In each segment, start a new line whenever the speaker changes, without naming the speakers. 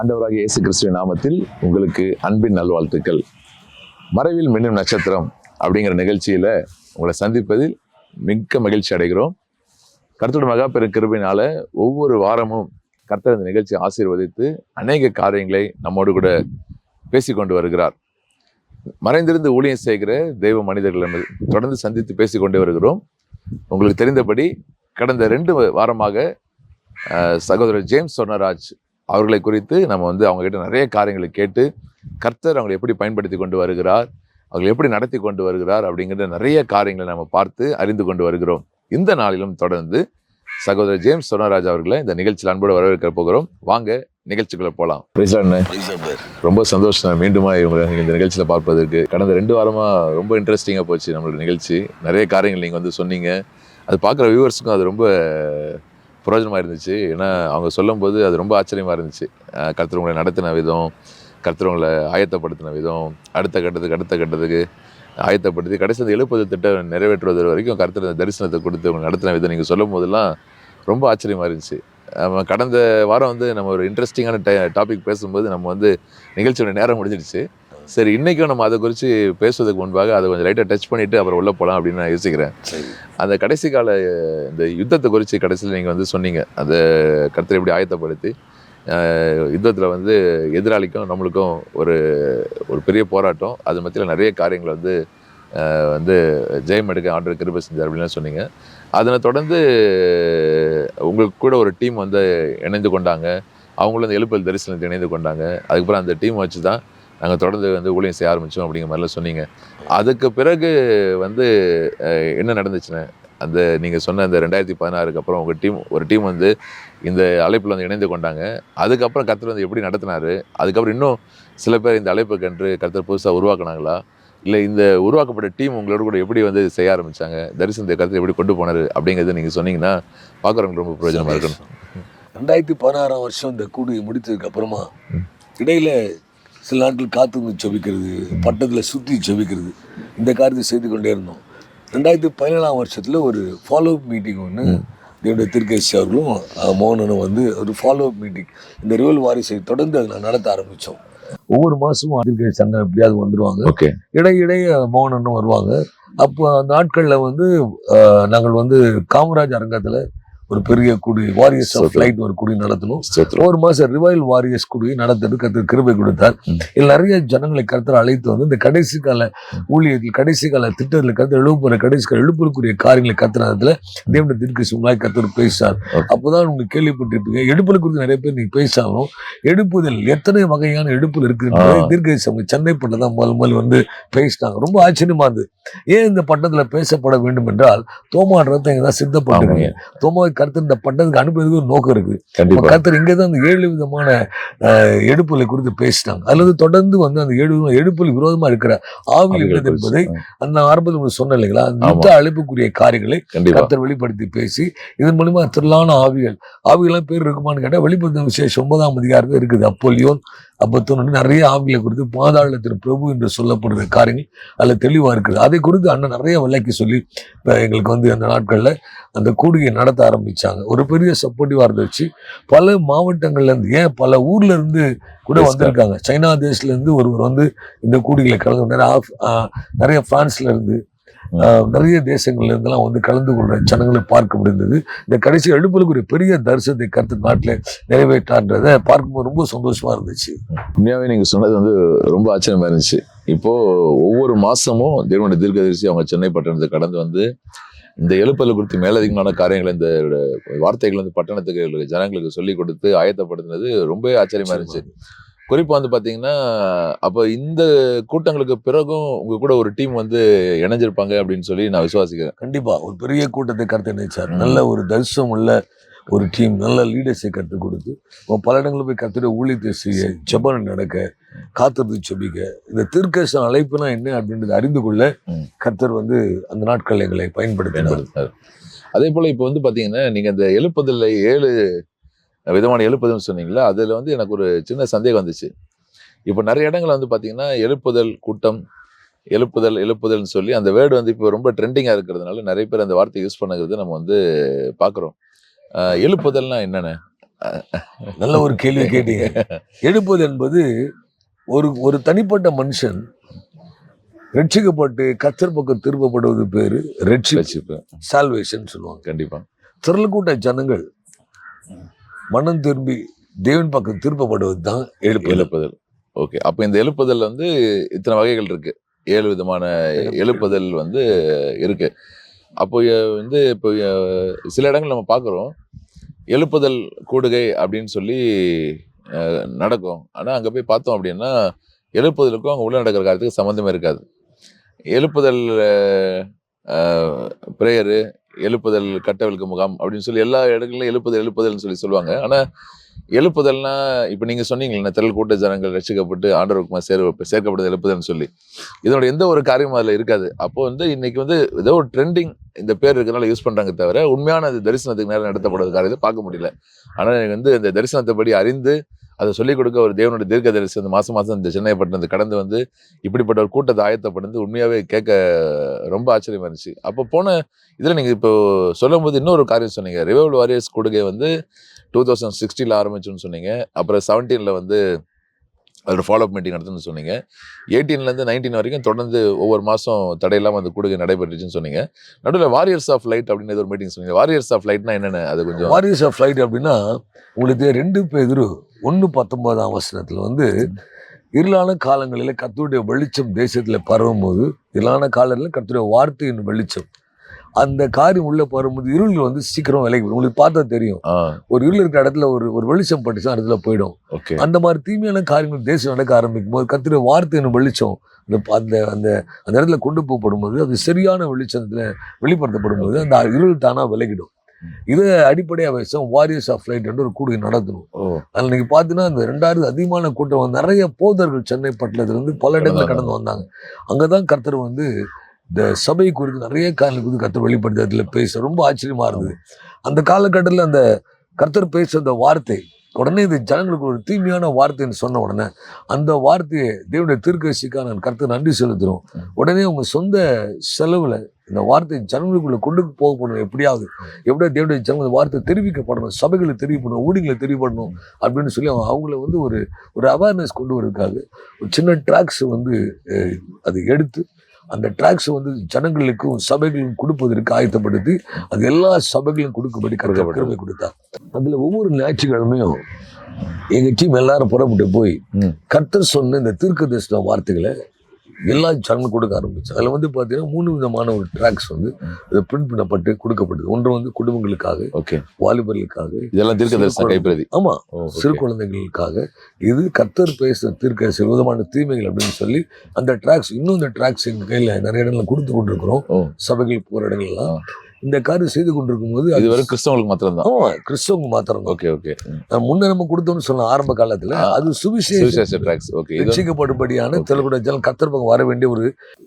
அந்தவராக இயேசு கிறிஸ்துவின் நாமத்தில் உங்களுக்கு அன்பின் நல்வாழ்த்துக்கள். மறைவில் மின்னும் நட்சத்திரம் அப்படிங்கிற நிகழ்ச்சியில் உங்களை சந்திப்பதில் மிக்க மகிழ்ச்சி அடைகிறோம். கருத்தோட மகா பெரும் ஒவ்வொரு வாரமும் கர்த்தர் இந்த நிகழ்ச்சியை ஆசீர்வதித்து அநேக காரியங்களை நம்மோடு கூட பேசிக்கொண்டு வருகிறார். மறைந்திருந்து ஊழியம் செய்கிற தெய்வ மனிதர்களை தொடர்ந்து சந்தித்து பேசிக்கொண்டு வருகிறோம். உங்களுக்கு தெரிந்தபடி கடந்த ரெண்டு வாரமாக சகோதரர் ஜேம்ஸ் சொன்னராஜ் அவர்களை குறித்து நம்ம வந்து அவங்க கிட்ட நிறைய காரியங்களை கேட்டு கர்த்தர் அவங்களை எப்படி பயன்படுத்தி கொண்டு வருகிறார் அவங்களை எப்படி நடத்தி கொண்டு வருகிறார் அப்படிங்கிற நிறைய காரியங்களை நம்ம பார்த்து அறிந்து கொண்டு வருகிறோம். இந்த நாளிலும் தொடர்ந்து சகோதரர் ஜேம்ஸ் சொன்னராஜ் அவர்களை இந்த நிகழ்ச்சியில் அன்போடு வரவேற்க போகிறோம். வாங்க நிகழ்ச்சிக்குள்ள போகலாம் ரொம்ப சந்தோஷம். மீண்டுமா இவங்களை இந்த நிகழ்ச்சியில் பார்ப்பதற்கு. கடந்த ரெண்டு வாரமா ரொம்ப இன்ட்ரெஸ்டிங்காக போச்சு நம்மளோட நிகழ்ச்சி. நிறைய காரியங்கள் நீங்கள் வந்து சொன்னீங்க. அது பார்க்குற வியூவர்ஸுக்கும் அது ரொம்ப பிரயோஜனமாக இருந்துச்சு. ஏன்னா அவங்க சொல்லும்போது அது ரொம்ப ஆச்சரியமாக இருந்துச்சு. கருத்துறவங்களை நடத்தின விதம் கருத்துறவங்களை ஆயத்தப்படுத்தின விதம் அடுத்த கட்டத்துக்கு அடுத்த கட்டத்துக்கு ஆயத்தப்படுத்தி கடைசி அந்த எழுப்பது திட்டம் நிறைவேற்றுவது வரைக்கும் கருத்து தரிசனத்தை கொடுத்து அவங்க நடத்தின விதம் நீங்கள் சொல்லும் போதெல்லாம் ரொம்ப ஆச்சரியமாக இருந்துச்சு. நம்ம கடந்த வாரம் வந்து நம்ம ஒரு இன்ட்ரெஸ்டிங்கான டாபிக் பேசும்போது நம்ம வந்து நிகழ்ச்சியோட நேரம் முடிஞ்சிடுச்சு. சரி இன்னைக்கும் நம்ம அதை குறித்து பேசுவதற்கு முன்பாக அதை கொஞ்சம் லைட்டாக டச் பண்ணிவிட்டு அப்புறம் உள்ளே போகலாம் அப்படின்னு நான் யோசிக்கிறேன். அந்த கடைசி கால இந்த யுத்தத்தை குறித்து கடைசியில் நீங்கள் வந்து சொன்னீங்க. அந்த கருத்தை எப்படி ஆயத்தப்படுத்தி யுத்தத்தில் வந்து எதிராளிக்கும் நம்மளுக்கும் ஒரு ஒரு பெரிய போராட்டம். அது மத்தியில் நிறைய காரியங்களை வந்து வந்து ஜெயம் எடுக்க ஆண்டர் கிருபை செஞ்சார் அப்படின்லாம் சொன்னீங்க. அதனை தொடர்ந்து உங்களுக்கு கூட ஒரு டீம் வந்து இணைந்து கொண்டாங்க. அவங்களும் அந்த எழுப்பல் தரிசனத்தை இணைந்து கொண்டாங்க. அதுக்கப்புறம் அந்த டீம் வச்சு தான் நாங்கள் தொடர்ந்து வந்து ஊழியம் செய்ய ஆரம்பித்தோம் அப்படிங்கிற மாதிரிலாம் சொன்னீங்க. அதுக்கு பிறகு வந்து என்ன நடந்துச்சுன்னு அந்த நீங்கள் சொன்ன அந்த ரெண்டாயிரத்தி பதினாறுக்கு அப்புறம் உங்கள் டீம் ஒரு டீம் வந்து இந்த அழைப்பில் வந்து இணைந்து கொண்டாங்க. அதுக்கப்புறம் கர்த்தர் வந்து எப்படி நடத்தினாரு? அதுக்கப்புறம் இன்னும் சில பேர் இந்த அழைப்பு கன்று கர்த்தர் புதுசாக உருவாக்குனாங்களா? இல்லை இந்த உருவாக்கப்பட்ட டீம் உங்களோட கூட எப்படி வந்து செய்ய ஆரம்பிச்சாங்க? தரிசனத்தை கருத்தை எப்படி கொண்டு போனாரு அப்படிங்கிறத நீங்கள் சொன்னீங்கன்னா பார்க்குறவங்களுக்கு ரொம்ப பிரயோஜனமாக இருக்கணும்
ரெண்டாயிரத்தி பதினாறாம் வருஷம் இந்த கூடி முடித்ததுக்கு அப்புறமா இடையில சில நாட்கள் காத்திருந்து செபிக்கிறது பட்டத்தில் சுற்றி செபிக்கிறது. இந்த காரியத்தை செய்து கொண்டே இருந்தோம். ரெண்டாயிரத்தி பதினேழாம் வருஷத்தில் ஒரு ஃபாலோ அப் மீட்டிங் ஒன்று என்னுடைய திருக்கேசி அவர்களும் மோகனனும் வந்து ஒரு ஃபாலோ அப் மீட்டிங் இந்த ரிவல் வாரிசை தொடர்ந்து அதை நான் நடத்த ஆரம்பித்தோம் ஒவ்வொரு மாதமும் திருக்கேசி சங்கம் எப்படியாவது வந்துடுவாங்க
ஓகே.
இடையிடையே மோகனனும் வருவாங்க. அப்போ அந்த நாட்களில் வந்து நாங்கள் வந்து காமராஜ் அரங்கத்தில் ஒரு பெரிய குடி வாரியர்ஸ் ஆஃப். லைட் ஒரு குடி நடத்தணும். ஒரு மாசம் ரிவைல் வாரியர்ஸ் குடி நடத்துறது கருத்து கிருபை கொடுத்தார். இதில் நிறைய ஜனங்களை கருத்தர் அழைத்து வந்து இந்த கடைசி கால ஊழியத்தில் கடைசி கால திட்டத்தில் கருத்து எழுப்புற கடைசி கால எழுப்புறக்கூடிய காரியங்களை கத்துறதுல தேவனுடைய திருக்கு சும்மாய் கருத்தர் பேசினார். அப்போதான் உங்களுக்கு கேள்விப்பட்டிருப்பீங்க. எடுப்புல குறித்து நிறைய பேர் நீங்க பேசாலும் எடுப்புதல் எத்தனை வகையான எடுப்புல இருக்குன்றது. தீர்க்க சென்னை பட்டம் தான் முதல் முதல் வந்து பேசினாங்க. ரொம்ப ஆச்சரியமா இருந்தது. ஏன் இந்த பட்டத்துல பேசப்பட வேண்டும் என்றால் ரத்தம் இங்க தான் சித்தப்பட்டிருக்கீங்க தோமாவை கருத்து இந்த பட்டத்துக்கு அனுப்புறதுக்கு ஒரு நோக்கம் இருக்கு. கர்த்தர் இங்கே தான் அந்த ஏழு விதமான எடுப்புகளை குறித்து பேசிட்டாங்க. அல்லது தொடர்ந்து வந்து அந்த ஏழு விதமான எடுப்புகள் விரோதமா இருக்கிற ஆவி என்னது என்பதை அந்த ஆரம்பத்தில் உங்களுக்கு சொன்னேன் இல்லைங்களா? அந்த அழைப்புக்குரிய காரியங்களை கர்த்தர் வெளிப்படுத்தி பேசி இதன் மூலியமா திரளான ஆவிகள் ஆவிகள்லாம் பேர் இருக்குமான்னு கேட்டால் வெளிப்படுத்த விசேஷம் ஒன்பதாம் அதிகாரத்தில் இருக்குது. அப்போலியோன் அப்பத்தோன்னு நிறைய ஆவிகளை குறித்து பாதாளத்தில் பிரபு என்று சொல்லப்படுற காரியங்கள் அதில் தெளிவாக இருக்குது. அதை குறித்து அண்ணன் நிறைய விலைக்கு சொல்லி இப்ப எங்களுக்கு வந்து அந்த நாட்களில் அந்த கூடுகையை நடத்த ஆரம்பிச்சாங்க. ஒரு பெரிய சப்போர்ட்டிவாக இருந்துச்சு. பல மாவட்டங்கள்ல இருந்து ஏன் பல ஊர்ல இருந்து கூட வந்திருக்காங்க. சைனா தேசத்துல இருந்து ஒருவர் வந்து இந்த கூடுகையில கலந்து நிறைய ஆஃப்- நிறைய பிரான்ஸ்ல இருந்து
ம்.
ஆஹ் நிறைய தேசங்கள்ல இருந்தெல்லாம் வந்து கலந்து கொள்ற ஜனங்களை பார்க்க முடிந்தது. இந்த கடைசி எழுப்புலுக்கு ஒரு பெரிய தரிசனத்தை கருத்து நாட்டில் நிறைவேற்றான்றதை பார்க்கும்போது ரொம்ப சந்தோஷமா இருந்துச்சு.
உண்மையாவே நீங்கள் சொன்னது வந்து ரொம்ப ஆச்சரியமா இருந்துச்சு. இப்போ ஒவ்வொரு மாசமும் தேவனுடைய தீர்க்கதரிசி அவங்க சென்னை பட்டணத்தை கடந்து வந்து இந்த எழுப்பல் குறித்து மேலதிகமான காரியங்களை இந்த வார்த்தைகள் வந்து பட்டணத்துக்கு ஜனங்களுக்கு சொல்லி கொடுத்து ஆயத்தப்படுத்தினது ரொம்ப ஆச்சரியமா இருந்துச்சு. குறிப்பா வந்து பாத்தீங்கன்னா அப்ப இந்த கூட்டங்களுக்கு பிறகும் உங்க கூட ஒரு டீம் வந்து இணைஞ்சிருப்பாங்க அப்படின்னு சொல்லி நான் விசுவாசிக்கிறேன்.
கண்டிப்பா. ஒரு பெரிய கூட்டத்தை கருத்து நினைச்சார். நல்ல ஒரு தரிசனம் உள்ள ஒரு டீம் நல்ல லீடர்ஸை கற்றுக் கொடுத்து பல இடங்களில் போய் கத்துட்டு ஊழியத்தை செய்ய ஜெபம் நடக்க காத்திருந்து செபிக்க இந்த தீர்க்கசன அழைப்புனா என்ன அப்படின்றத அறிந்து கொள்ள. கர்த்தர் வந்து அந்த நாட்கள் எங்களை பயன்படுத்தினார்.
அதே போல இப்போ வந்து பாத்தீங்கன்னா நீங்க இந்த எழுப்புதல்ல ஏழு விதமான எழுப்புதல்னு சொன்னீங்களா அதுல வந்து எனக்கு ஒரு சின்ன சந்தேகம் வந்துச்சு. இப்போ நிறைய இடங்கள் வந்து பாத்தீங்கன்னா எழுப்புதல் கூட்டம் எழுப்புதல் எழுப்புதல்னு சொல்லி அந்த வேர்டு வந்து இப்போ ரொம்ப ட்ரெண்டிங்கா இருக்கிறதுனால நிறைய பேர் அந்த வார்த்தை யூஸ் பண்ணுறது நம்ம வந்து பார்க்குறோம் எழுப்புதல்னா என்னென்ன?
நல்ல ஒரு கேள்வி கேட்டீங்க. எடுப்பது என்பது ஒரு ஒரு தனிப்பட்ட மனுஷன் ரட்சிக்கப்பட்டு கத்தர் பக்கம் திருப்பப்படுவது பேரு ரட்சி
ரட்சிப்பு.
சால்வேஷன் சொல்லுவாங்க.
கண்டிப்பா.
திரள் கூட்ட ஜனங்கள் மனம் திரும்பி தேவன் பக்கம் திருப்பப்படுவது தான் எழுப்பு
எழுப்புதல். ஓகே அப்ப இந்த எழுப்புதல் வந்து இத்தனை வகைகள் இருக்கு. ஏழு விதமான எழுப்புதல். வந்து இருக்கு. அப்போ வந்து இப்போ சில இடங்கள் நம்ம பார்க்குறோம். எழுப்புதல் கூடுகை அப்படின்னு சொல்லி நடக்கும். ஆனா அங்க போய் பார்த்தோம் அப்படின்னா எழுப்புதலுக்கும் அங்க உள்ள நடக்கிற காரியத்துக்கு சம்மந்தமே இருக்காது. எழுப்புதல் ப்ரேயரு எழுப்புதல் கட்டவிழ்க்கு முகாம் அப்படின்னு சொல்லி எல்லா இடங்களிலும் எழுப்புதல் எழுப்புதல்னு சொல்லி சொல்லுவாங்க. ஆனால் எழுப்புதல்னா இப்போ நீங்கள் சொன்னீங்களே திரள் கூட்ட ஜனங்கள் ரசிக்கப்பட்டு ஆண்டவருக்குமா சேர் சேர்க்கப்படுது எழுப்புதல்னு சொல்லி. இதனோட எந்த ஒரு காரியமும் அதில் இருக்காது. அப்போ வந்து இன்னைக்கு வந்து ஏதோ ஒரு ட்ரெண்டிங் இந்த பேர் இருக்கிறனால யூஸ் பண்ணுறாங்க தவிர உண்மையான அது தரிசனத்துக்கு நேரம் நடத்தப்படுறது காரியத்தை பார்க்க முடியல. ஆனால் எனக்கு வந்து இந்த தரிசனத்தை படி அறிந்து அதை சொல்லிக் கொடுக்க ஒரு தேவனுடைய தீர்க்க தரிசி அந்த மாதம் மாதம் இந்த சென்னை பட்டினத்து கடந்து வந்து இப்படிப்பட்ட ஒரு கூட்டத்தை ஆயத்தப்படுந்து உண்மையாகவே கேட்க ரொம்ப ஆச்சரியமா இருந்துச்சு. அப்போ போன இதில் நீங்கள் இப்போ சொல்லும் போது இன்னொரு காரியம் சொன்னீங்க. ரிவைவல் வாரியர்ஸ் கொடுகை வந்து டூ தௌசண்ட் சிக்ஸ்டீனில் ஆரம்பிச்சுன்னு சொன்னீங்க. அப்புறம் செவன்டீனில் வந்து அதோட ஃபாலோ அப் மீட்டிங் நடத்துன்னு சொன்னீங்க. 18 ல இருந்து நைன்டீன் வரைக்கும் தொடர்ந்து ஒவ்வொரு மாதம் தடையில்லாமல் அந்த கொடுகை நடைபெற்றுச்சுன்னு சொன்னீங்க. நடுவில் வாரியர்ஸ் ஆஃப் லைட் அப்படின்னு ஏதோ ஒரு மீட்டிங் சொன்னீங்க. வாரியர்ஸ் ஆஃப் லைட்னா என்னென்ன? அது கொஞ்சம்
வாரியர்ஸ் ஆஃப் லைட் அப்படின்னா உங்களுக்கு ரெண்டு பேர் ஒன்று பத்தொன்பதாம் வசனத்தில் வந்து இருளான காலங்களில் கத்துடைய வெளிச்சம் தேசத்தில் பரவும் போது இருளான காலங்களில் கத்துடைய வார்த்தையின் வெளிச்சம். அந்த காரியம் உள்ள பரவும்போது இருள் வந்து சீக்கிரம் விலகி. உங்களுக்கு பார்த்தா தெரியும். ஒரு இருள் இருக்கிற இடத்துல ஒரு ஒரு வெளிச்சம் பட்டுச்சுன்னா அந்த இடத்துல போயிடும் அந்த மாதிரி தீமையான காரியங்கள் தேசம் நடக்க ஆரம்பிக்கும் போது கத்திர வார்த்தையின் வெளிச்சம்? அந்த அந்த அந்த அந்த இடத்துல கொண்டு போகப்படும் போது அது சரியான வெளிச்சத்துல வெளிப்படுத்தப்படும் போது அந்த இருள் தானா விலகிடும். இதை அடிப்படையாக வச்சு வாரியர்ஸ் ஆஃப் லைட் ஒரு கூடுகை நடத்தணும். அதில் நீங்கள் பார்த்தீங்கன்னா அந்த ரெண்டாயிரத்து அதிகமான கூட்டம் நிறைய போதர்கள் சென்னை பட்டணத்துல இருந்து பல இடங்களில் கடந்து வந்தாங்க. அங்கே தான் கர்த்தர் வந்து இந்த சபை குறித்து நிறைய காரணம் குறித்து கர்த்தர் வெளிப்படுத்தி அதில் பேச ரொம்ப ஆச்சரியமா இருந்தது. அந்த காலகட்டத்தில் அந்த கர்த்தர் பேச அந்த வார்த்தை உடனே இது ஜனங்களுக்கு ஒரு தீமையான வார்த்தைன்னு சொன்ன உடனே அந்த வார்த்தையை தேவனுடைய தீர்க்கதரிசிக்காக நான் கர்த்தர் நன்றி செலுத்துறோம். உடனே உங்க சொந்த செலவுல இந்த வார்த்தை ஜனங்களுக்குள்ள கொண்டு போகப்படணும் எப்படியாவது. எப்படியா தேவனுடைய ஜனங்கள் வார்த்தை தெரிவிக்கப்படணும் சபைகளுக்கு தெரியப்படணும் ஊழிகளை தெரியப்படணும் அப்படின்னு சொல்லி அவங்க அவங்கள வந்து ஒரு ஒரு அவேர்னஸ் கொண்டு வரதுக்காக ஒரு சின்ன ட்ராக்ஸ் வந்து அதை எடுத்து அந்த ட்ராக்ஸ் வந்து ஜனங்களுக்கும் சபைகளுக்கும் கொடுப்பதற்கு ஆயத்தப்படுத்தி அது எல்லா சபைகளும் கொடுக்கும்படி. கிருபை கொடுத்தார் அதுல ஒவ்வொரு ஞாயிற்றுக்கிழமையும் எங்க டீம் எல்லாரும் புறப்பட்டு போய். கர்த்தர் சொன்ன இந்த தீர்க்க தரிசன வார்த்தைகளை எல்லா ஜனங்களும் கொடுக்க ஆரம்பிச்சு. அதில் வந்து பார்த்தீங்கன்னா மூணு விதமான ஒரு ட்ராக்ஸ் வந்து பிரிண்ட் பண்ணப்பட்டு கொடுக்கப்பட்டது. ஒன்று வந்து குடும்பங்களுக்காக
ஓகே
வாலிபர்களுக்காக
இதெல்லாம் தீர்க்க தரிசன கைப்பிரதி.
ஆமா
ஓ okay.
சிறு குழந்தைகளுக்காக. இது கர்த்தர் பேச தீர்க்க சில விதமான தீமைகள் அப்படின்னு சொல்லி அந்த ட்ராக்ஸ் இன்னும் இந்த ட்ராக்ஸ் எங்க கையில நிறைய இடங்கள்ல கொடுத்து கொண்டிருக்கிறோம்.
ஓ
சபைகள் போற இடங்கள்லாம் இந்த காரியம் செய்து கொண்டிருக்கும் போது
இது வெறும் கிறிஸ்தவங்களுக்கு மாத்திரம் தான்
ஆமா கிறிஸ்தவங்க மாத்திரம்
ஓகே ஓகே.
முன்ன நம்ம கொடுத்தோம்னு சொன்ன ஆரம்ப காலத்துல. அது சுவிசேஷ
ட்ராக்ஸ் ஓகே இது
ரட்சிக்கப்படும்படியான
Okay.
தெலுங்குட ஜனம் கத்தர் பக்கம் வர வேண்டிய ஒரு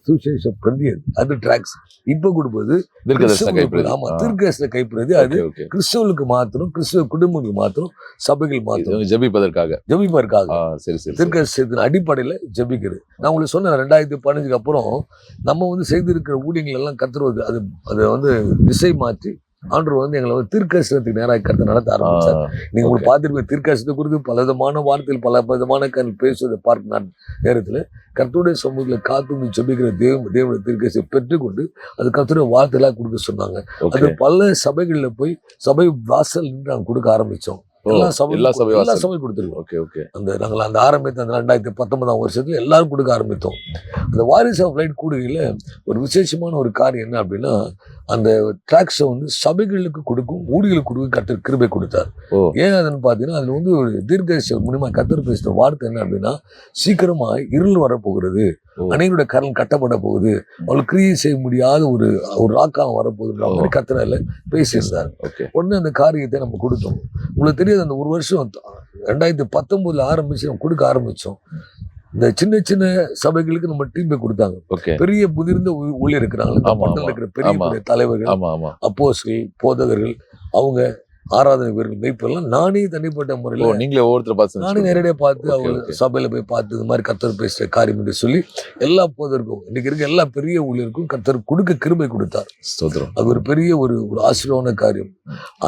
சுவிசேஷ பிரதி அது. அது ட்ராக்ஸ் இப்ப கொடுப்பது
தீர்க்க தரிசன
கிறிஸ்தவங்களுக்கு
கைப்பிரதி.
ஆமா தீர்க்கதரிசன கைப்பிரதி. அது கிறிஸ்தவர்களுக்கு மாத்திரம் கிறிஸ்தவ குடும்பங்களுக்கு மாத்திரம் சபைகள் மாத்திரம்.
ஜெபிப்பதற்காக.
ஜபிப்பதற்காக.
சரி சரி.
தீர்க்கதரிசனத்தின் அடிப்படையில ஜபிக்கிறது. நான் உங்களுக்கு சொன்னேன் ரெண்டாயிரத்தி பதினஞ்சுக்கு அப்புறம் நம்ம வந்து செய்திருக்கிற ஊழியங்கள் எல்லாம் கத்துறது அது அதை வந்து திசை மாற்றி ஆண்டவர் வந்து எங்களை வந்து தீர்க்கதரிசனத்துக்கு நேராக கருத்தை நடத்த ஆரம்பிச்சார். நீங்க உங்களுக்கு. பார்த்துருப்பீங்க தீர்க்கதரிசனத்தை குறித்து பல விதமான வார்த்தைகள் பல விதமான கண் பேசுவதை பார்க்க நான் நேரத்தில் கர்த்தருடைய சமூகத்தில் காத்து ஜெபிக்கிற தேவ தேவனுடைய தீர்க்கதரிசனை பெற்றுக்கொண்டு அது கர்த்தருடைய வார்த்தையெல்லாம் கொடுக்க சொன்னாங்க. அது பல சபைகளில் போய் சபை வாசல் நின்று நாங்கள் கொடுக்க ஆரம்பிச்சோம்.
ஓ,
எல்லா சபை
எல்லா சபை
எல்லா. சபை கொடுத்துருக்கோம்
ஓகே ஓகே.
அந்த நாங்கள் அந்த ஆரம்பித்த அந்த ரெண்டாயிரத்தி பத்தொன்பதாம் வருஷத்துல எல்லாரும் கொடுக்க ஆரம்பித்தோம். அந்த வாரிஸ் ஆஃப் லைட் கூடுகையில் ஒரு விசேஷமான ஒரு காரியம் என்ன அப்படின்னா அந்த ட்ராக்ஸை வந்து சபைகளுக்கு கொடுக்கும் ஊழிகளுக்கு கொடுக்கும் கத்தர் கிருபை கொடுத்தார். ஏன் அதுன்னு பார்த்தீங்கன்னா அது வந்து ஒரு தீர்க்கதரிசி மூலியமா கத்தர் பேசுகிற வார்த்தை என்ன அப்படின்னா சீக்கிரமா இருள் வரப்போகிறது. அனைவருடைய கரண் கட்டப்பட போகுது. அவளுக்கு கிரியை செய்ய முடியாத ஒரு ஒரு ராக்காக வரப்போகுதுன்ற மாதிரி கத்தரால பேசியிருந்தார்.
ஓகே.
உடனே அந்த காரியத்தை நம்ம கொடுத்தோம். உங்களுக்கு தெரியாது அந்த ஒரு வருஷம் ரெண்டாயிரத்தி பத்தொன்பதுல ஆரம்பிச்சு நம்ம கொடுக்க ஆரம்பிச்சோம். இந்த சின்ன சின்ன சபைகளுக்கு நம்ம டீமை கொடுத்தாங்க.
ஓகே.
பெரிய முதிர்ந்த ஊழியர் இருக்கிறாங்க. இருக்கிற பெரிய தலைவர்கள்
ஆமா ஆமா.
அப்போஸ்கள் போதகர்கள் அவங்க ஆராதனை வீரர்கள் மெய்ப்பெல்லாம் நானே தனிப்பட்ட முறையில்
நீங்களே ஒவ்வொருத்தர் பார்த்து
நானே நேரடியாக பார்த்து அவங்க. சபையில் போய் பார்த்து இது மாதிரி கத்தர் பேசுகிற காரியம் என்று சொல்லி எல்லா போதற்கும் இன்னைக்கு இருக்க எல்லா பெரிய ஊழியருக்கும் கத்தர் கொடுக்க கிருபை கொடுத்தார்.
ஸ்தோத்திரம்.
அது ஒரு பெரிய ஒரு ஒரு ஆசீர்வான காரியம்.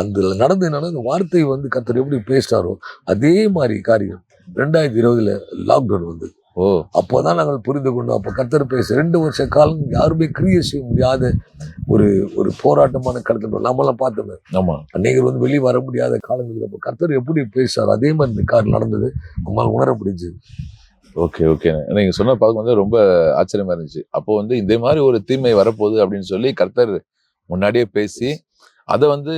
அந்த நடந்து என்னன்னா அந்த வார்த்தை வந்து கத்தர் எப்படி பேசினாரோ அதே மாதிரி காரியம். ரெண்டாயிரத்தி இருபதுல லாக்டவுன் வந்து அப்போதான் நாங்கள் புரிந்து கொண்டோம். அப்போ கத்தர் பேச ரெண்டு வருஷ காலம் யாருமே கிரியை செய்ய முடியாத ஒரு ஒரு போராட்டமான கடத்தல் நம்மளாம் பார்த்தோமே.
ஆமா.
அநேகர் வந்து வெளியே வர முடியாத காலங்களுக்கு அப்போ கத்தர் எப்படி பேசுறாரு அதே மாதிரி இந்த கார் நடந்தது. நம்மளால் உணர முடிஞ்சது.
Okay okay. நீங்க சொன்ன பார்க்க வந்து ரொம்ப ஆச்சரியமா இருந்துச்சு. அப்போ வந்து இந்த மாதிரி ஒரு தீமை வரப்போகுது அப்படின்னு சொல்லி கர்த்தர் முன்னாடியே பேசி அதை வந்து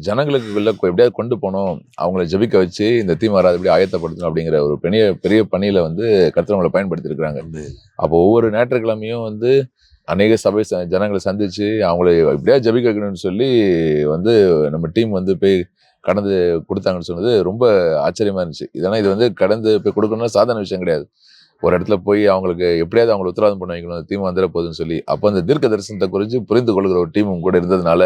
ஜனங்களுக்கு உள்ள கொ- எப்படியாவது கொண்டு போகணும் அவங்கள ஜெபிக்க வச்சு இந்த தீமை வராது எப்படி ஆயத்தப்படுத்தணும் அப்படிங்கிற ஒரு பெரிய பெரிய பணியில வந்து கர்த்தர் அவங்களை பயன்படுத்தியிருக்கிறாங்க. அப்போ ஒவ்வொரு ஞாயிற்றுக்கிழமையும் வந்து அநேக சபை ஜனங்களை சந்திச்சு அவங்கள எப்படியா ஜெபிக்க வைக்கணும்னு சொல்லி வந்து நம்ம டீம் வந்து போய் கடந்து கொடுத்தாங்கன்னு சொன்னது ரொம்ப ஆச்சரியமா இருந்துச்சு. இதெல்லாம் இது வந்து கடந்து போய் கொடுக்கணும்னா சாதாரண விஷயம் கிடையாது. ஒரு இடத்துல போய் அவங்களுக்கு எப்படியாவது அவங்களை உத்தரவாதம் பண்ண வைக்கணும். அந்த டீம் வந்துட போகுதுன்னு சொல்லி அப்போ அந்த தீர்க்க தரிசனத்தை குறித்து புரிந்து கொள்கிற ஒரு டீமும் கூட இருந்ததுனால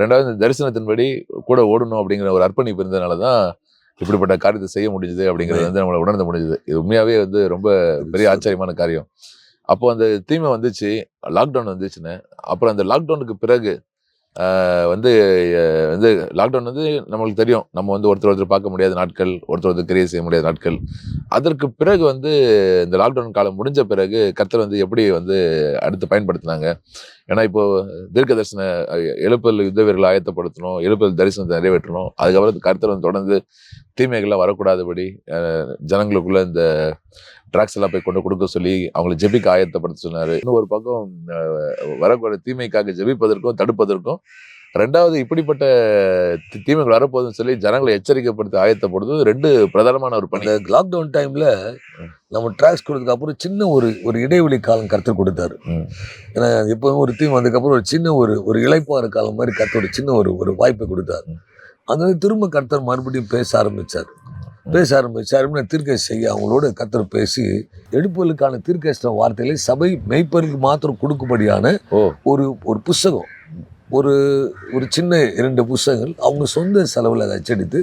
ரெண்டாவது இந்த தரிசனத்தின்படி கூட ஓடணும் அப்படிங்கிற ஒரு அர்ப்பணிப்பு இருந்ததுனால தான் இப்படிப்பட்ட காரியத்தை செய்ய முடிஞ்சது அப்படிங்கிறது வந்து நம்மளை உணர்ந்து முடிஞ்சது. இது உண்மையாவே வந்து ரொம்ப பெரிய ஆச்சரியமான காரியம். அப்போ அந்த தீமை வந்துச்சு லாக்டவுன் வந்துச்சுன்னு. அப்புறம் அந்த லாக்டவுனுக்கு பிறகு வந்து வந்து லாக்டவுன் வந்து நம்மளுக்கு தெரியும். நம்ம வந்து ஒருத்தர் ஒருத்தர் பார்க்க முடியாத நாட்கள் ஒருத்தர் ஒருத்தர் கிரியை செய்ய முடியாத நாட்கள். அதற்கு பிறகு வந்து இந்த லாக்டவுன் காலம் முடிஞ்ச பிறகு கர்த்தர் வந்து எப்படி வந்து அடுத்து பயன்படுத்தினாங்க? ஏன்னா இப்போ தீர்க்க தரிசன எழுப்பல் யுத்த வீரர்களை ஆயத்தப்படுத்தணும் எழுப்பல் தரிசனத்தை நிறைவேற்றணும். அதுக்கப்புறம் கர்த்தர் வந்து தொடர்ந்து தீமைகள்லாம் வரக்கூடாதபடி ஜனங்களுக்குள்ள இந்த ட்ராக்ஸ் எல்லாம் போய் கொண்டு கொடுக்க சொல்லி அவங்களை ஜெபிக்க ஆயத்தப்படுத்த சொன்னார். இன்னும் ஒரு பக்கம் வரக்கூடிய தீமைக்காக ஜெபிப்பதற்கும் தடுப்பதற்கும் ரெண்டாவது இப்படிப்பட்ட தீமைகள் வரப்போகுதுன்னு சொல்லி ஜனங்களை எச்சரிக்கைப்படுத்தி ஆயத்தப்படுத்துவது ரெண்டு பிரதானமான ஒரு பணி.
லாக்டவுன் டைம்ல நம்ம ட்ராக்ஸ் கொடுத்ததுக்கு அப்புறம் சின்ன ஒரு ஒரு இடைவெளி காலம் கருத்து கொடுத்தாரு. ஏன்னா எப்போதும் ஒரு தீம் வந்ததுக்கப்புறம் ஒரு சின்ன ஒரு ஒரு இளைப்பாறு காலம் மாதிரி கர்த்தர் ஒரு சின்ன ஒரு ஒரு வாய்ப்பை கொடுத்தாரு. அந்த திரும்ப கர்த்தர் மறுபடியும் பேச ஆரம்பிச்சார். பேச ஆரம்பிச்சார். தீர்க்க செய்ய அவங்களோட கர்த்தர் பேசி எடுப்புகளுக்கான தீர்க்கஸ்ட வார்த்தைகளை சபை மெய்ப்பருக்கு மாத்திரம் கொடுக்கும்படியான ஒரு ஒரு புஸ்தகம். ஒரு ஒரு சின்ன இரண்டு புஸ்தகங்கள் அவங்க சொந்த செலவில் அதை அச்சடித்து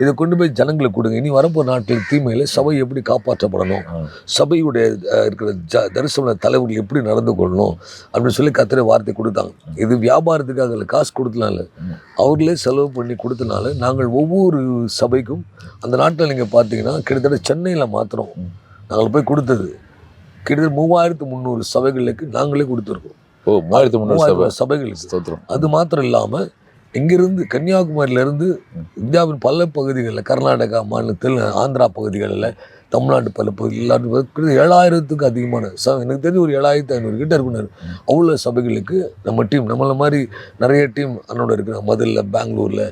இதை கொண்டு போய் ஜனங்களுக்கு கொடுங்க. இனி வரப்போ நாட்டில் தீமையில் சபை எப்படி காப்பாற்றப்படணும். சபையுடைய இருக்கிற ஜ தரிசன தலைவர்கள் எப்படி நடந்து கொள்ளணும்? அப்படின்னு சொல்லி கத்திர வார்த்தை கொடுத்தாங்க. இது வியாபாரத்துக்காக இல்லை காசு கொடுத்தனால. அவர்களே செலவு பண்ணி கொடுத்தனால நாங்கள் ஒவ்வொரு சபைக்கும் அந்த நாட்டில் நீங்கள் பார்த்தீங்கன்னா கிட்டத்தட்ட சென்னையில் மாத்திரம். நாங்கள் போய் கொடுத்தது. கிட்டத்தட்ட மூவாயிரத்து முந்நூறு சபைகளுக்கு நாங்களே கொடுத்துருக்கோம்.
ஓ மூவாயிரத்தி முந்நூறு சபை.
மூவாயிரம் சபைகளுக்கு.
ஸ்தோத்திரம்.
அது மாத்திரம் இல்லாமல் இங்கிருந்து கன்னியாகுமரியிலேருந்து இந்தியாவின் பல பகுதிகளில் கர்நாடகா மாநிலத்தில் ஆந்திரா பகுதிகளில் தமிழ்நாட்டு பல பகுதிகள் எல்லாரும் கிட்டத்தட்ட ஏழாயிரத்துக்கு அதிகமான ச எனக்கு தெரிஞ்சு ஒரு ஏழாயிரத்து ஐநூறு கிட்ட இருக்குனாரு அவ்வளோ சபைகளுக்கு நம்ம டீம் நம்மள மாதிரி நிறைய டீம் அண்ணோட இருக்கிறாங்க மதுரில் பெங்களூரில்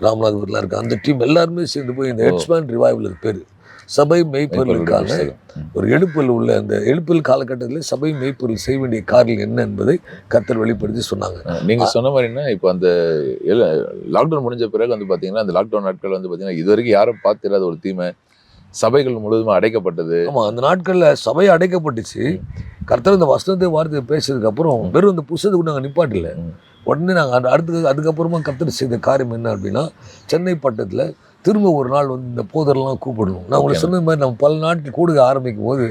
ராமநாதபுரத்தில் இருக்க அந்த டீம் எல்லாருமே சேர்ந்து போய் இந்த. ஹெட்ஸ்மேன் ரிவைவல் பேர் சபை மெய்ப்பொருளுக்கான
புஸ்தகம். ம்.
ஒரு எடுப்பில் உள்ள அந்த எடுப்பில் காலகட்டத்தில் சபை மெய்ப்பொருள் செய்ய வேண்டிய காரியம் என்ன என்பதை கர்த்தர் வெளிப்படுத்தி சொன்னாங்க.
ஆ, நீங்க சொன்ன மாதிரின்னா இப்போ அந்த லாக்டவுன் முடிஞ்ச பிறகு வந்து பாத்தீங்கன்னா அந்த லாக்டவுன் நாட்கள் வந்து பாத்தீங்கன்னா இது வரைக்கும் யாரும் பார்த்திராத ஒரு தீமை. சபைகள் முழுவதும் அடைக்கப்பட்டது.
ஆமா அந்த நாட்கள்ல சபை அடைக்கப்பட்டுச்சு. கர்த்தர் இந்த வசனத்தை வார்த்தை பேசுறதுக்கு அப்புறம் வெறும் இந்த புஸ்தகத்துக்கு நாங்கள் நிப்பாட்டில்ல. உடனே நாங்கள் அந்த அடுத்து அதுக்கப்புறமா கர்த்தர் செய்த காரியம் என்ன அப்படின்னா சென்னை பட்டத்தில் திரும்ப ஒரு நாள் வந்து இந்த போதரெல்லாம் கூப்பிடணும். நான் உங்களுக்கு. சொன்ன மாதிரி நம்ம பல நாட்கள் கூடுக ஆரம்பிக்கும் போது.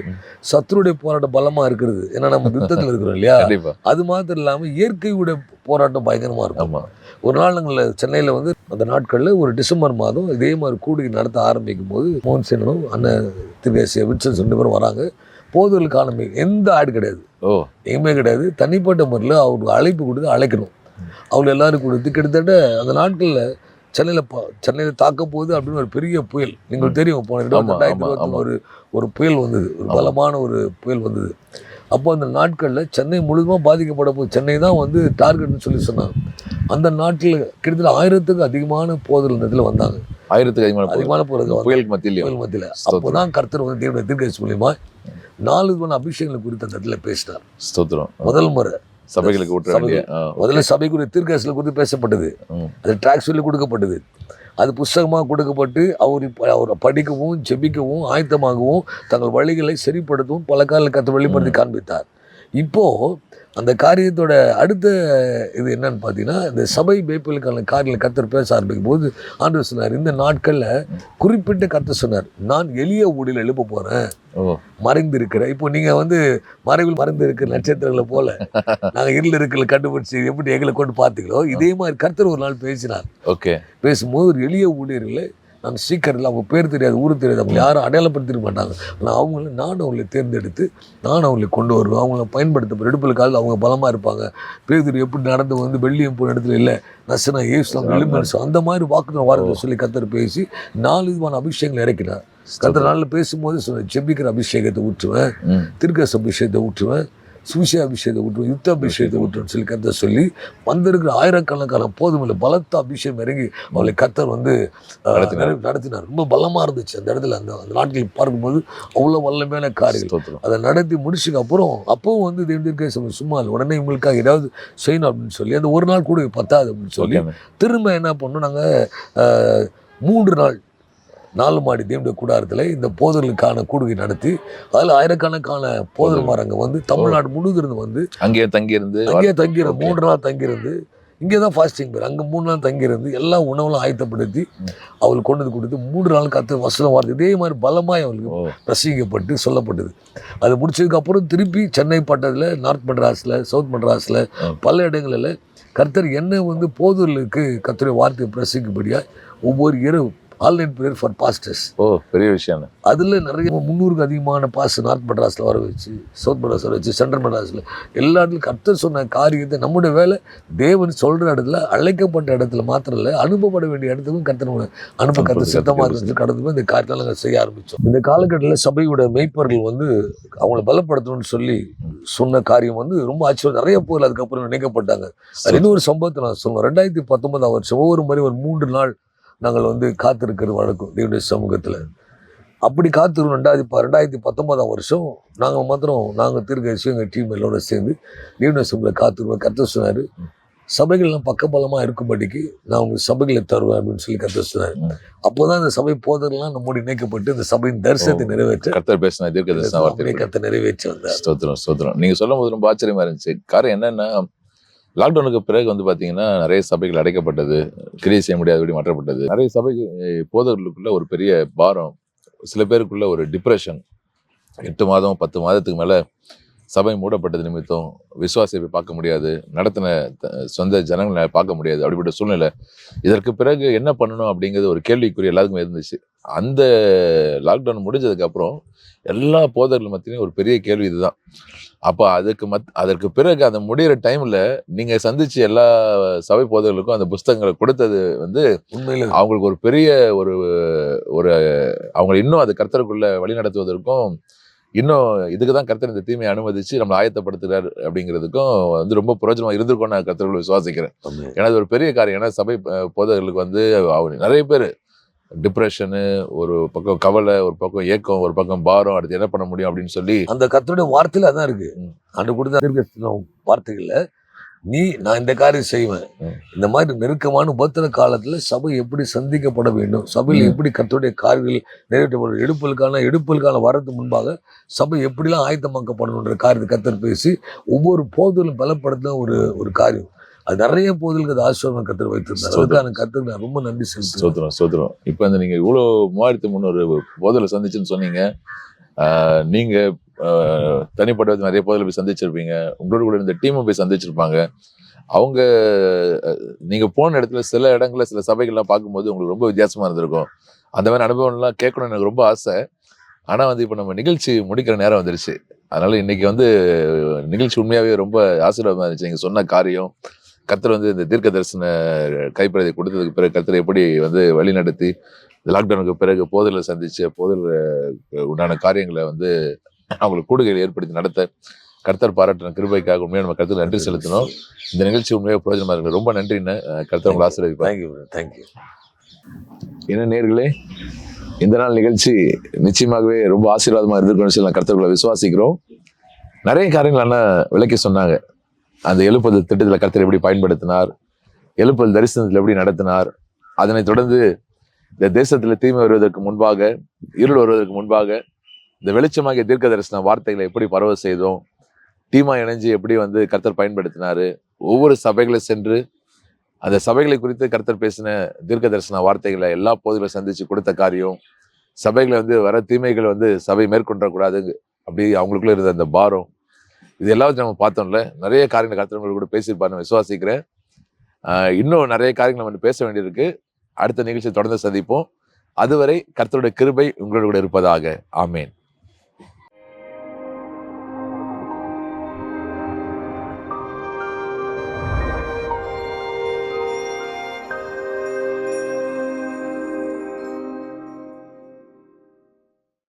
சத்துருடைய போராட்டம் பலமா இருக்கிறது. ஏன்னா நம்ம யுத்தத்தில் இருக்கிறோம் இல்லையா? அது மாத்திரம் இல்லாமல் இயற்கையுடைய போராட்டம் பயங்கரமா இருக்கும். ஒரு நாள் நாங்கள் சென்னையில் வந்து அந்த நாட்களில் ஒரு டிசம்பர் மாதம் இதே மாதிரி கூடுகை நடத்த ஆரம்பிக்கும் போது மோகன் சேனனும் அண்ணன் திருவேசிய வின்சன்ஸ் ரெண்டு பேரும் வராங்க. போதல் காலமே எந்த ஆடு கிடையாது.
ஓ.
எங்கேயுமே கிடையாது. தனிப்பட்ட முறையில் அவருக்கு அழைப்பு கொடுத்து அழைக்கணும். அவங்க எல்லாரும் கொடுத்து கிட்டத்தட்ட அந்த நாட்களில் சென்னையில் சென்னையில் தாக்க போகுது அப்படின்னு ஒரு பெரிய புயல். நீங்கள் தெரியும் போன ரெண்டாயிரத்தி. ஒரு ஒரு புயல் வந்தது. ஒரு. பலமான ஒரு புயல் வந்தது. அப்போ அந்த நாட்களில் சென்னை முழுதுமாக பாதிக்கப்பட போகுது. சென்னை தான் வந்து டார்கெட்னு சொல்லி சொன்னாங்க. அந்த நாட்டில் கிட்டத்தட்ட ஆயிரத்துக்கு அதிகமான போதல் இந்த இதில் வந்தாங்க.
ஆயிரத்துக்கு அதிகமான புயல்.
அதிகமான போகிறது
புயலுக்கு மத்தியிலையும்
புயல் மத்தியில். அப்போ தான் கர்த்தர் வந்து தீர்க்கதரிசி மூலியமா நாலு விதமான அபிஷேகங்கள் குறித்து அந்த இடத்துல பேசினார்.
ஸ்தோத்திரம்.
முதல் முறை
சபைகளுக்கு ஆ,
முதல்ல சபைக்குரிய தீர்க்கதரிசிகளை குறித்து பேசப்பட்டது. அது ட்ராக் சொல்லி கொடுக்கப்பட்டது. அது புஸ்தகமாக கொடுக்கப்பட்டு அவர் அவரை படிக்கவும் ஜெபிக்கவும் ஆயத்தமாகவும் தங்கள் வழிகளை சரிப்படுத்தவும் பல கால கற்று வெளிப்படுத்தி காண்பித்தார். இப்போ அந்த காரியத்தோட அடுத்த இது என்னன்னு பார்த்தீங்கன்னா இந்த சபை மேய்ப்புகளுக்கான காரியங்களை கர்த்தர் பேச ஆரம்பிக்கும் போது ஆண்டவர் சொன்னார் இந்த நாட்களில் குறிப்பிட்ட கர்த்தர் சொன்னார் நான் எளிய ஊழில் எழுப்ப போகிறேன் மறைந்து இருக்கிற இப்போ நீங்கள் வந்து மறைவில் மறைந்து இருக்கிற நட்சத்திரங்களை போல நாங்கள் இருள் இருக்கிற கண்டுபிடிச்சி எப்படி எங்களை கொண்டு பார்த்தீங்களோ இதே மாதிரி கர்த்தர் ஒரு நாள் பேசினார்.
ஓகே.
பேசும்போது ஒரு எளிய ஊழியர்களை நான் சீக்கிரத்தில் அவங்க பேர் தெரியாது ஊர் தெரியாது. அவங்க யாரும் அடையாளப்படுத்திக்க மாட்டாங்க. ஆனால் அவங்கள நான் அவங்களை தேர்ந்தெடுத்து நான் அவங்களை கொண்டு வருவேன். அவங்கள பயன்படுத்த இடுப்பில் காலில் அவங்க பலமாக இருப்பாங்க. பேதர் எப்படி நடந்து வந்து வெள்ளியம் போன இடத்துல இல்லை. நசனா ஏசுலாம் எலும்பு அந்த மாதிரி வாக்குதான் வாரத்தை சொல்லி கத்தர் பேசி நாலு விதமான அபிஷேகங்கள் இறக்கினார் கத்தர் நாளில் பேசும்போது சொன்ன செபிக்கிற அபிஷேகத்தை ஊற்றுவேன். திருக்கச அபிஷேகத்தை ஊற்றுவேன். சுவிசே அபிஷேகத்தை ஊற்றுவேன் யுத்த அபிஷேகத்தை ஊற்றுவேன் சொல்லி கத்தர் சொல்லி வந்திருக்கிற ஆயிரக்கணக்கான போதுமில்லை பலத்த அபிஷேகம் இறங்கி அவளை கத்தர் வந்து
நடத்தினார்.
ரொம்ப பலமாக இருந்துச்சு அந்த இடத்துல அந்த அந்த நாட்களில் பார்க்கும்போது அவ்வளோ வல்லமையான காரியங்கள்.
ஸ்தோத்திரம்.
அதை நடத்தி முடிச்சுக்கு அப்புறம் அப்பவும் வந்து தேவந்திருக்க சும்மா இல்லை உடனே இவங்களுக்காக ஏதாவது செய்யணும் அப்படின்னு சொல்லி அந்த ஒரு நாள் கூட பத்தாது அப்படின்னு சொல்லி திரும்ப என்ன பண்ணோம் நாங்கள் மூன்று நாள் நாலு மாடி தேவனுடைய கூடாரத்தில் இந்த போதர்களுக்கான கூடுகை நடத்தி அதில் ஆயிரக்கணக்கான போதல் மரங்க வந்து தமிழ்நாடு முழுதிருந்து வந்து
அங்கேயே தங்கி இருந்து
அங்கேயே தங்கியிருந்து. மூன்று நாள் தங்கியிருந்து இங்கே தான் ஃபாஸ்டிங் பேர் அங்கே மூணு நாள் தங்கியிருந்து எல்லா உணவெல்லாம் ஆயத்தப்படுத்தி அவளுக்கு கொண்டு வந்து கொடுத்து மூன்று நாள் கற்று வசனம் வார்த்தை இதே மாதிரி பலமாய் அவளுக்கு பிரசங்கிக்கப்பட்டு சொல்லப்பட்டது. அது முடிச்சதுக்கு அப்புறம் திருப்பி சென்னை பட்டத்தில் நார்த் மெட்ராஸில் சவுத் மெட்ராஸில். பல இடங்களில் கர்த்தர் என்ன வந்து போதூர்களுக்கு கர்த்தருடைய வார்த்தையை பிரசங்கிப்படியாக ஒவ்வொரு இரவு ஆன்லைன் ப்ரேயர் ஃபார் பாஸ்டர்ஸ்.
ஓ பெரிய விஷயம்
அதில் நிறைய முந்நூறுக்கு அதிகமான பாஸ் நார்த் மெட்ராஸில் வர வச்சு சவுத் மெட்ராஸ் வர வச்சு சென்ட்ரல் மெட்ராஸில் எல்லா இடத்துலையும் கர்த்தர் சொன்ன காரியத்தை நம்முடைய வேலை தேவன் சொல்கிற இடத்துல அழைக்கப்பட்ட இடத்துல மாத்திரம் இல்லை அனுப்பப்பட வேண்டிய இடத்துக்கும் கர்த்தர் அனுப்ப கர்த்தர் சித்தமாக இருந்து கடந்து போய் இந்த காரியத்தை நாங்கள் செய்ய ஆரம்பித்தோம் இந்த காலகட்டத்தில் சபையோட மெய்ப்பர்கள் வந்து அவங்கள பலப்படுத்தணும்னு சொல்லி சொன்ன காரியம் வந்து ரொம்ப ஆச்சரியம். நிறைய பேர் அதுக்கப்புறம் நினைக்கப்பட்டாங்க அது இன்னொரு சம்பவத்தை நான் சொல்லுவேன் ரெண்டாயிரத்தி பத்தொன்பதாம் வருஷம் ஒவ்வொரு முறை ஒரு மூன்று நாள் நாங்கள் வந்து காத்திருக்கிறது வழக்கம் தேவனுடைய சமூகத்தில். அப்படி காத்திருக்கோம் ரெண்டாயிரத்தி ப- ரெண்டாயிரத்தி பத்தொன்பதாம் வருஷம். நாங்கள் மாத்திரம் நாங்கள் தீர்க்கதரிசி எங்கள் டீம் எல்லோட சேர்ந்து தேவனுடைய சமூகத்தில் காத்திருக்கோம் கத்த சொன்னார் சபைகள்லாம் பக்கபலமாக இருக்கும்படிக்கு நான் உங்களுக்கு சபைகளை தருவேன் அப்படின்னு சொல்லி கத்த சொன்னார். அப்போ தான் இந்த சபை போதெல்லாம் நம்மோடு இணைக்கப்பட்டு இந்த சபையின் தரிசனத்தை நிறைவேற்ற
கர்த்தர் பேசின தீர்க்க தரிசன வார்த்தை
கத்த நிறைவேற்றி வந்தார்.
ஸ்தோத்திரம் ஸ்தோத்திரம். நீங்க சொல்லும் போது ரொம்ப ஆச்சரியமா இருந்துச்சு. காரணம் என்னன்னா லாக்டவுனுக்கு பிறகு வந்து பார்த்தீங்கன்னா நிறைய சபைகள் அடைக்கப்பட்டது. கிரியை செய்ய முடியாதபடி மாற்றப்பட்டது. நிறைய சபை போதவர்களுக்குள்ள ஒரு பெரிய பாரம். சில பேருக்குள்ள ஒரு டிப்ரெஷன் எட்டு மாதம் பத்து மாதத்துக்கு மேலே சபை மூடப்பட்டது நிமித்தம் விசுவாசியை போய் பார்க்க முடியாது. நடத்தின சொந்த ஜனங்களை பார்க்க முடியாது. அப்படிப்பட்ட சூழ்நிலை. இதற்கு பிறகு என்ன பண்ணணும் அப்படிங்கிறது ஒரு கேள்விக்குறி எல்லாருக்குமே இருந்துச்சு. அந்த லாக்டவுன் முடிஞ்சதுக்கு அப்புறம் எல்லா போதர்கள் மத்தியிலும் ஒரு பெரிய கேள்வி இதுதான். அப்போ அதுக்கு மத் அதற்கு பிறகு அந்த முடியிற டைம்ல நீங்க சந்திச்ச எல்லா சபை போதர்களுக்கும் அந்த புஸ்தகங்களை கொடுத்தது வந்து
உண்மையில.
அவங்களுக்கு ஒரு பெரிய ஒரு ஒரு அவங்களை இன்னும் அது கர்த்தருக்குள்ள வழி நடத்துவதற்கும் இன்னும் இதுக்கு தான் கர்த்தர் இந்த தீமையை அனுமதிச்சு நம்மளை ஆயத்தப்படுத்துறாரு அப்படிங்கிறதுக்கும் வந்து ரொம்ப பிரயோஜனமா இருந்திருக்கும் நான் கர்த்தர்களை விசுவாசிக்கிறேன். ஏன்னா அது ஒரு பெரிய காரியம். ஏன்னா சபை போதகர்களுக்கு வந்து நிறைய பேர் டிப்ரெஷனு ஒரு பக்கம் கவலை ஒரு பக்கம் ஏக்கம் ஒரு பக்கம் பாரம் அடுத்து என்ன பண்ண முடியும் அப்படின்னு சொல்லி
அந்த கர்த்தருடைய வார்த்தையில அதான் இருக்கு. அன்று கொடுத்த வார்த்தைகள்ல நீ நான் இந்த காரியம் செய்வேன். இந்த மாதிரி நெருக்கமான உபத்திர காலத்துல சபை எப்படி சந்திக்கப்பட வேண்டும்? சபையில். எப்படி கர்த்தருடைய காரியங்கள் நிறைவேற்றப்படும் எடுப்பலுக்கான எடுப்பலுக்கான வரது முன்பாக சபை எப்படிலாம் ஆயத்தமாக்கப்படணுன்ற காரியத்தை கத்தர் பேசி ஒவ்வொரு போதிலும் பலப்படுத்தின ஒரு ஒரு காரியம். அது நிறைய போதிலுக்கு அது ஆசிரியமாக கத்தர் வைத்திருந்தார்.
ஸ்தோத்திரம்.
அதுக்கான கத்தர் நான் ரொம்ப நன்றி செலுத்துறேன்
சோத்திரம் சோத்திரம் இப்போ இந்த நீங்க இவ்வளோ மூவாயிரத்தி முந்நூறு போதலை சந்திச்சுன்னு சொன்னீங்க. ஆஹ் நீங்க ஆஹ் தனிப்பட்ட நிறைய போதலை போய் சந்திச்சிருப்பீங்க. உங்களோட கூட இந்த டீமும் போய் சந்திச்சிருப்பாங்க. அவங்க நீங்கள் நீங்க போன இடத்துல சில இடங்கள்ல சில சபைகள்லாம் பார்க்கும்போது உங்களுக்கு ரொம்ப வித்தியாசமா இருந்திருக்கும். அந்த மாதிரி அனுபவம்லாம் கேட்கணும்னு எனக்கு ரொம்ப ஆசை. ஆனால் வந்து இப்போ நம்ம நிகழ்ச்சி முடிக்கிற நேரம் வந்துருச்சு. அதனால இன்னைக்கு வந்து நிகழ்ச்சி உண்மையாகவே ரொம்ப ஆசீர்வாதமாக இருந்துச்சு. நீங்கள் சொன்ன காரியம் கத்தர் வந்து இந்த தீர்க்க தரிசன கைப்பிரதி கொடுத்ததுக்கு பிறகு கர்த்தர் எப்படி வந்து வழிநடத்தி லாக்டவுனுக்கு பிறகு போதலை சந்தித்த போதில் உண்டான காரியங்களை வந்து அவங்களுக்கு கூடுகையில் ஏற்படுத்தி நடத்த கர்த்தர் பாராட்டின கிருபைக்காக உண்மையாக நம்ம கருத்தில் நன்றி செலுத்தணும் இந்த நிகழ்ச்சி உண்மையாக பிரயோஜனமா இருக்கு ரொம்ப நன்றின்னு கர்த்தர் உங்களை ஆசீர்வதிப்பார்.
தேங்க்யூ தேங்க்யூ
என்ன நேர்களே இந்த நாள் நிகழ்ச்சி நிச்சயமாகவே ரொம்ப ஆசீர்வாதமா இருந்திருக்கும்னு சொல்லி நான் கர்த்தர்களை விசுவாசிக்கிறோம். நிறைய காரியங்கள் அண்ணா விளக்கி சொன்னாங்க. அந்த எழுப்புதல் திட்டத்தில் கர்த்தர் எப்படி பயன்படுத்தினார் எழுப்புதல் தரிசனத்தில் எப்படி நடத்தினார் அதனைத் தொடர்ந்து இந்த தேசத்தில் தீமை வருவதற்கு முன்பாக இருள் வருவதற்கு முன்பாக இந்த வெளிச்சமாகிய தீர்க்க தரிசன வார்த்தைகளை எப்படி பரவ செய்தோம்? டீமா இணைஞ்சு எப்படி வந்து கர்த்தர் பயன்படுத்தினாரு? ஒவ்வொரு சபைகளை சென்று அந்த சபைகளை குறித்து கர்த்தர் பேசின தீர்க்க தரிசன வார்த்தைகளை எல்லா பகுதிகளும் சந்திச்சு கொடுத்த காரியம் சபைகளை வந்து வர தீமைகள் வந்து சபை மேற்கொண்டக்கூடாது அப்படி அவங்களுக்குள்ள இருந்த அந்த பாரம் இது எல்லாத்தையும் நம்ம பார்த்தோம்ல. நிறைய காரியங்கள் கர்த்தர் கூட பேசியிருப்பாரு விசுவாசிக்கிறேன். இன்னும் நிறைய காரியங்கள் நம்ம வந்து பேச வேண்டியிருக்கு. அடுத்த நிகழ்ச்சியை தொடர்ந்து சந்திப்போம். அதுவரை கர்த்தருடைய கிருபை உங்களோட கூட இருப்பதாக. ஆமேன்.